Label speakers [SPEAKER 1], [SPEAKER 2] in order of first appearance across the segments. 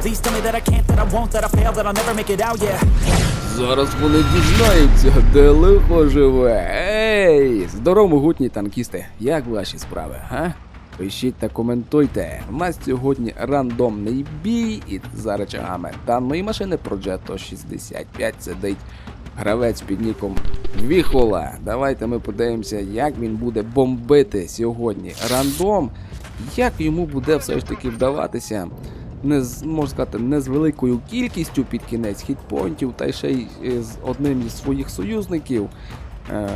[SPEAKER 1] Please tell me that I can't, that I won't, that I fail, that I'll never make it out, yeah.
[SPEAKER 2] Зараз вони дізнаються, де лихо живе. Ей, здорово, могутні танкісти. Як ваші справи, га? Пишіть та коментуйте. У нас сьогодні рандомний бій, і за речагами даної машини Progetto 65 сидить гравець під ніком Віхола. Давайте ми подивимося, як він буде бомбити сьогодні рандом, як йому буде все ж таки вдаватися не з можна сказати, не з великою кількістю під кінець хітпоінтів, та ще й е, з одним із своїх союзників е,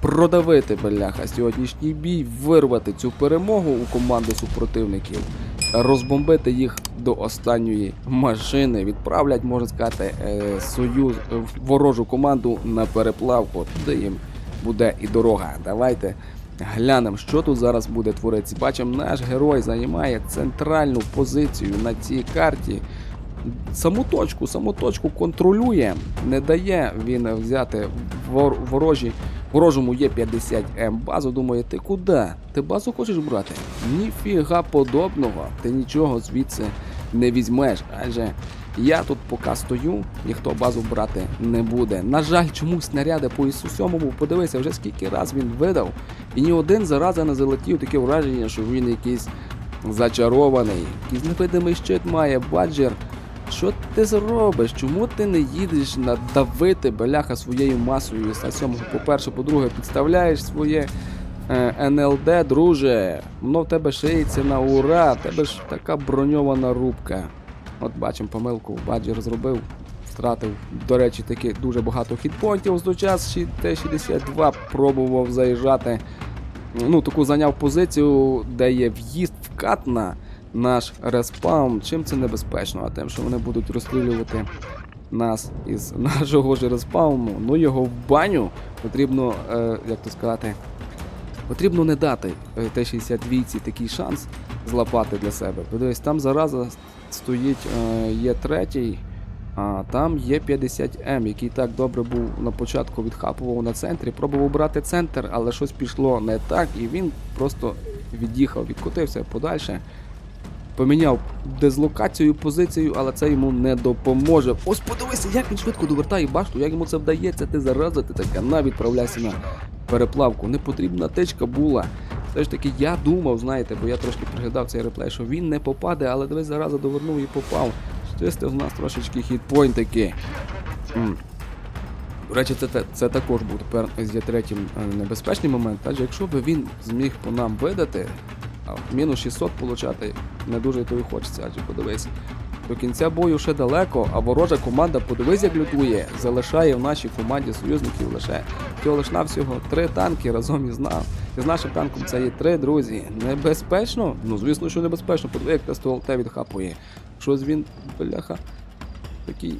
[SPEAKER 2] продавити бляха сьогоднішній бій, вирвати цю перемогу у команди супротивників, розбомбити їх до останньої машини, відправлять, можна сказати, е, союз ворожу команду на переплавку, туди їм буде і дорога. Давайте Глянемо, що тут зараз буде творитися. Бачимо, наш герой займає центральну позицію на цій карті. Саму точку, саму точку контролює, не дає він взяти вор, ворожі, ворожому є 50 М базу. Думає, ти куди? Ти базу хочеш брати? Ніфіга подобного, ти нічого звідси не візьмеш. Адже я тут поки стою, ніхто базу брати не буде. На жаль, чомусь снаряди по ісу подивися, вже скільки раз він видав, і ні один зараза не залетів таке враження, що він якийсь зачарований. Якийсь невидимий щит має баджер. Що ти зробиш? Чому ти не їдеш надавити бляха своєю масою з сьомого? По-перше, по-друге, підставляєш своє е, НЛД, друже. Воно в тебе шиється на ура, тебе ж така броньована рубка. От бачимо помилку, Баджер зробив, втратив, до речі, таки дуже багато хітпонтів з час Т-62 пробував заїжджати. Ну, таку зайняв позицію, де є в'їзд вкат на наш респаун. Чим це небезпечно? А тим, що вони будуть розстрілювати нас із нашого ж респауну. Ну його в баню потрібно, е, як то сказати, потрібно не дати е, Т-62 такий шанс злапати для себе. Подивись, там зараза стоїть, е, є третій, а там є 50М, який так добре був на початку відхапував на центрі, пробував брати центр, але щось пішло не так, і він просто від'їхав, відкотився подальше. Поміняв дезлокацію, позицію, але це йому не допоможе. Ось подивися, як він швидко довертає башту, як йому це вдається, ти зараза, ти така на відправляйся на переплавку. Не потрібна тичка була. Все ж таки, я думав, знаєте, бо я трошки пригадав цей реплей, що він не попаде, але дивись, зараза довернув і попав. Чистив з нас трошечки хітпойнтики. М. До речі, це, це, також був тепер є третім е, небезпечний момент, адже якщо б він зміг по нам видати, а мінус 600 получати не дуже то і хочеться, адже подивись. До кінця бою ще далеко, а ворожа команда, подивись, як лютує, залишає в нашій команді союзників лише всього лиш навсього три танки разом із нами. І з нашим танком це є три друзі. Небезпечно? Ну звісно, що небезпечно. Подиви, як ТСТЛТ відхапує. Щось він, бляха, такий.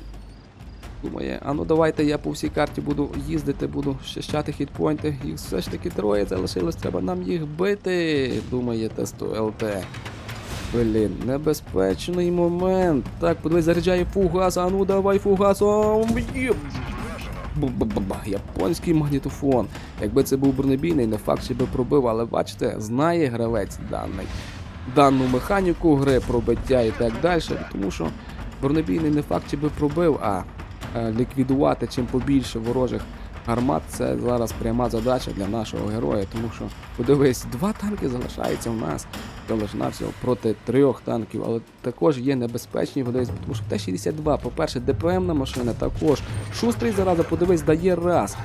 [SPEAKER 2] Думає, а ну давайте я по всій карті буду їздити, буду щащати хітпойнти. Їх все ж таки троє залишилось, треба нам їх бити, думає тесту ЛТ. Блін, небезпечний момент. Так, подивись, заряджає фугас, а ну давай. Бу-бу-бу-бу. Японський магнітофон. Якби це був бронебійний, не факт, що би пробив, але бачите, знає гравець даний дану механіку гри, пробиття і так далі. Тому що бронебійний не факт, чи би пробив, а е, ліквідувати чим побільше ворожих гармат це зараз пряма задача для нашого героя. Тому що, подивись, два танки залишаються в нас. Всього проти трьох танків, але також є небезпечні, подивись, тому що Т-62, по-перше, ДПМна машина також. Шустрий зараза, подивись, дає раз.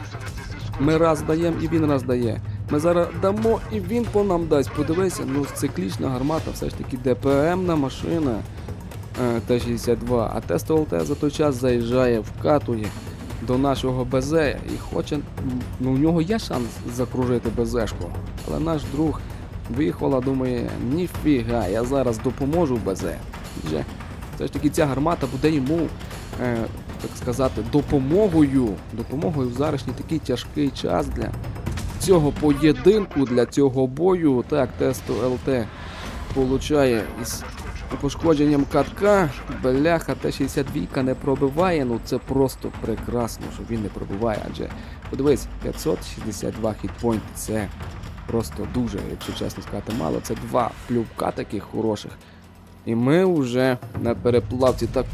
[SPEAKER 2] Ми раз даємо і він раз дає. Ми зараз дамо і він по нам дасть. Подивися, ну циклічна гармата, все ж таки ДПМна машина е, Т-62, а Т-100ЛТ за той час заїжджає, вкатує до нашого БЗ і хоче. Ну, у нього є шанс закружити БЗшку, але наш друг виїхала, думає, ніфіга, я зараз допоможу БЗ. Вже все ж таки ця гармата буде йому, е, так сказати, допомогою. Допомогою в зарашній такий тяжкий час для цього поєдинку, для цього бою. Так, тесту ЛТ получає із пошкодженням катка. Бляха Т-62 не пробиває. Ну це просто прекрасно, що він не пробиває. Адже подивись, 562 хітпойнти це просто дуже, якщо чесно сказати, мало. Це два плювка таких хороших. І ми вже на переплавці. Так.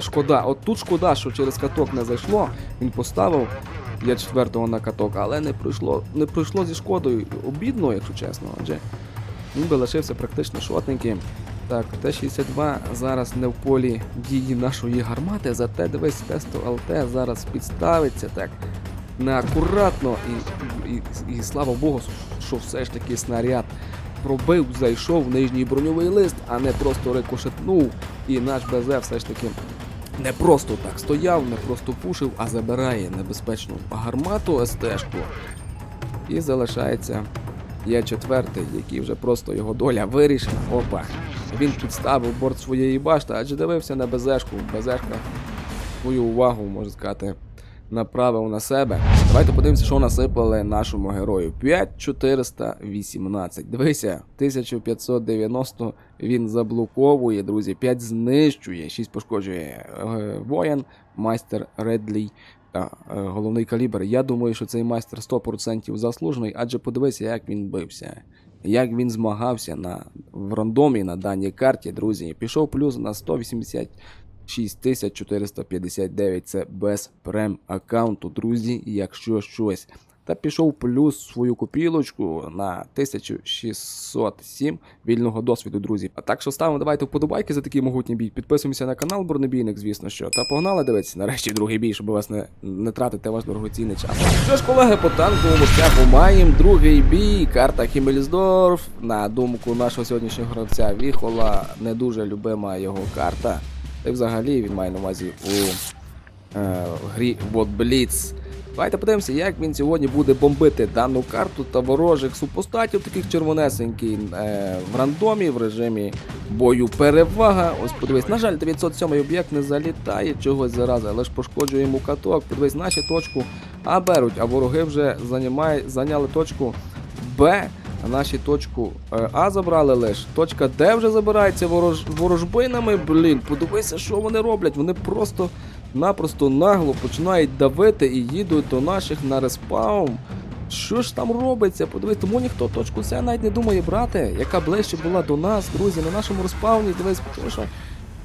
[SPEAKER 2] Шкода, от тут шкода, що через каток не зайшло. Він поставив я четвертого на каток, але не пройшло, не пройшло зі шкодою. Обідно, якщо чесно, адже він би лишився практично шотненьким. Так, Т-62 зараз не в полі дії нашої гармати, зате дивись, тесто ЛТ зараз підставиться так неакуратно і, і, і слава Богу, що все ж таки снаряд пробив, зайшов в нижній броньовий лист, а не просто рикошетнув. І наш БЗ все ж таки не просто так стояв, не просто пушив, а забирає небезпечну гармату СТ-шку. І залишається є четвертий, який вже просто його доля вирішена. Опа. Він підставив борт своєї башти, адже дивився на БЗшку. БЗшка свою увагу, можна сказати, направив на себе. Давайте подивимося, що насипали нашому герою. 5418. Дивися, 1590 він заблоковує, друзі. 5 знищує, 6 пошкоджує е, воїн, майстер Редлій. та, е, головний калібр. Я думаю, що цей майстер 100% заслужений, адже подивися, як він бився. Як він змагався на, в рандомі на даній карті, друзі. Пішов плюс на 180 6459 це без прем аккаунту, друзі, якщо щось. Та пішов плюс свою копілочку на 1607 вільного досвіду, друзі. А так що ставимо, давайте вподобайки за такий могутній бій. Підписуємося на канал Бронебійник, звісно що. Та погнали дивитися нарешті другий бій, щоб вас не, не тратити ваш дорогоцінний час. Що ж, колеги, по танковому шляху маємо другий бій. Карта Хімельсдорф. На думку нашого сьогоднішнього гравця Віхола, не дуже любима його карта. Та взагалі він має на увазі у е, грі Вот Blitz. Давайте подивимося, як він сьогодні буде бомбити дану карту та ворожих супостатів, таких червонесенький е, в рандомі, в режимі бою перевага. Ось подивись, на жаль, 907 об'єкт не залітає чогось зарази, але ж пошкоджує йому каток. Подивись, наші точку А беруть, а вороги вже займає, зайняли точку Б. Наші точку е, А забрали лиш. Точка Д вже забирається ворож... ворожбинами. Блін, подивися, що вони роблять. Вони просто напросто нагло починають давити і їдуть до наших на респаун. Що ж там робиться? Подивись, тому ніхто точку С навіть не думає брати, яка ближче була до нас, друзі, на нашому респауні. Дивись, що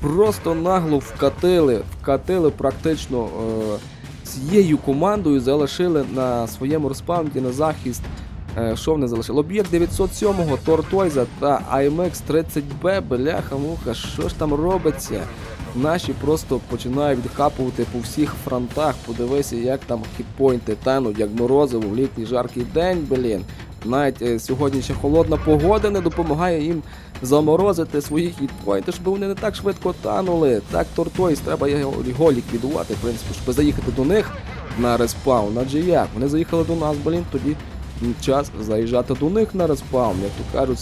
[SPEAKER 2] просто нагло вкатили, вкатили практично е, цією командою, залишили на своєму респауні на захист. Е, Що вони залишили? Об'єкт 907-го, Тортойза та AMX 30B, бляха муха, що ж там робиться? Наші просто починають відхапувати по всіх фронтах. Подивися, як там хітпойнти тануть, як морозиво в літній жаркий день, блін. Навіть е, сьогодні ще холодна погода не допомагає їм заморозити свої хітпойнти, щоб вони не так швидко танули. Так, Тортойз, треба його ліквідувати, в принципі, щоб заїхати до них на респаун. Адже як? Вони заїхали до нас, блін, тоді час заїжджати до них на респаун, як то кажуть,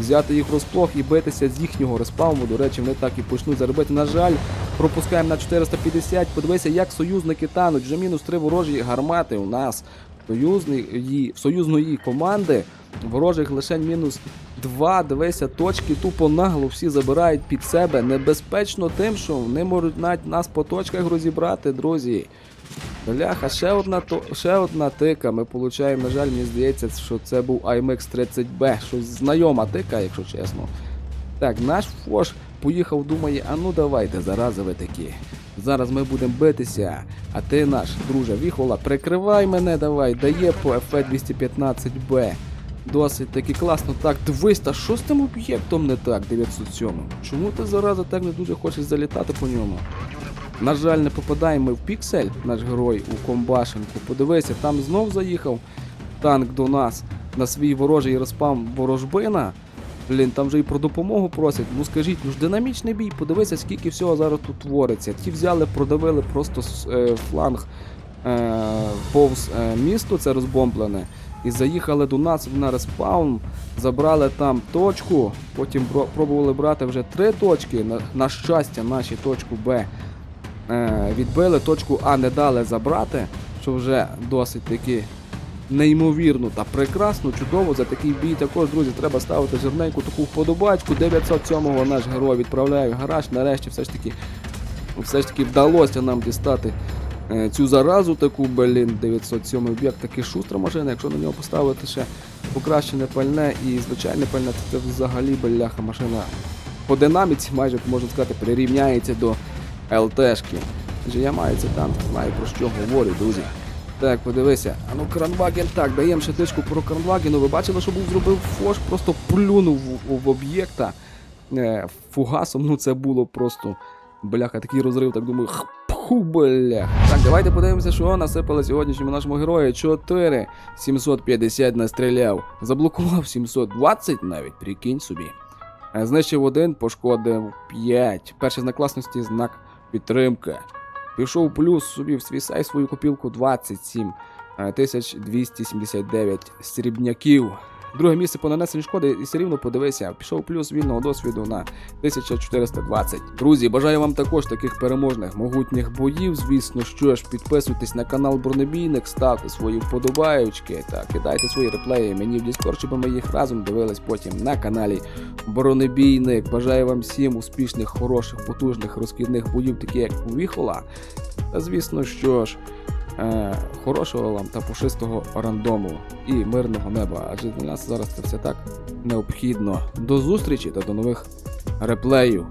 [SPEAKER 2] взяти їх розплох і битися з їхнього респауну. До речі, вони так і почнуть заробити. На жаль, пропускаємо на 450. Подивися, як союзники тануть. Вже мінус три ворожі гармати у нас. Союзної, союзної команди. Ворожих лише мінус два. Дивися, точки тупо нагло всі забирають під себе. Небезпечно тим, що вони можуть навіть нас по точках розібрати, друзі. Бляха, ще одна то ще одна тика. Ми получаємо, на жаль, мені здається, що це був IMX 30B. Щось знайома тика, якщо чесно. Так, наш Фош поїхав, думає, а ну давайте, зарази ви такі. Зараз ми будемо битися. А ти наш, друже, Віхола, прикривай мене, давай, дає по FE215B. Досить таки класно. Так, дивись, та що з тим об'єктом не так, 907? Чому ти зараза так не дуже хочеш залітати по ньому? На жаль, не попадаємо в піксель, наш герой у комбашенку. Подивися, там знов заїхав танк до нас на свій ворожий розпам ворожбина. Блін, там вже і про допомогу просять. Ну скажіть, ну ж динамічний бій, подивися, скільки всього зараз тут твориться. Ті взяли, продавили просто е, фланг е, повз е, місто, це розбомблене. І заїхали до нас на респаун, забрали там точку, потім пробували брати вже три точки. На, на щастя, наші точку Б відбили, точку А не дали забрати, що вже досить таки неймовірно та прекрасно, чудово. За такий бій також, друзі, треба ставити жирненьку таку вподобачку. 907-го наш герой відправляє в гараж. Нарешті все ж таки все ж таки вдалося нам дістати е, цю заразу таку, блін, 907 об'єкт, таки шустра машина, якщо на нього поставити ще покращене пальне і звичайне пальне, то це взагалі бляха машина по динаміці майже можна сказати прирівняється до ЛТшки. Адже я маю цей танк, знаю про що говорю, друзі. Так, подивися. А ну Кранваген, так, даємо ще тичку про Кранвагену. Ви бачили, що був зробив фош, просто плюнув в, в об'єкта е, фугасом. Ну це було просто бляха, такий розрив, так думаю, хпу, бля. Так, давайте подивимося, що насипали сьогоднішньому нашому герою. 4 750 настріляв. Заблокував 720 навіть, прикинь собі. Е, Знищив один, пошкодив 5. Перший знак класності знак підтримки. Пішов плюс собі свій сайт свою копілку 27 е, 279 срібняків. Друге місце по нанесенню шкоди і все рівно подивися, пішов плюс вільного досвіду на 1420. Друзі, бажаю вам також таких переможних могутніх боїв. Звісно, що ж, підписуйтесь на канал Бронебійник, ставте свої вподобаючки та кидайте свої реплеї мені в Discord, щоб ми їх разом дивились потім на каналі Бронебійник. Бажаю вам всім успішних, хороших, потужних розкидних боїв, такі як Віхола. Та звісно, що ж. Е, хорошого вам та пушистого рандому і мирного неба, адже для нас зараз це все так необхідно. До зустрічі та до нових реплеїв.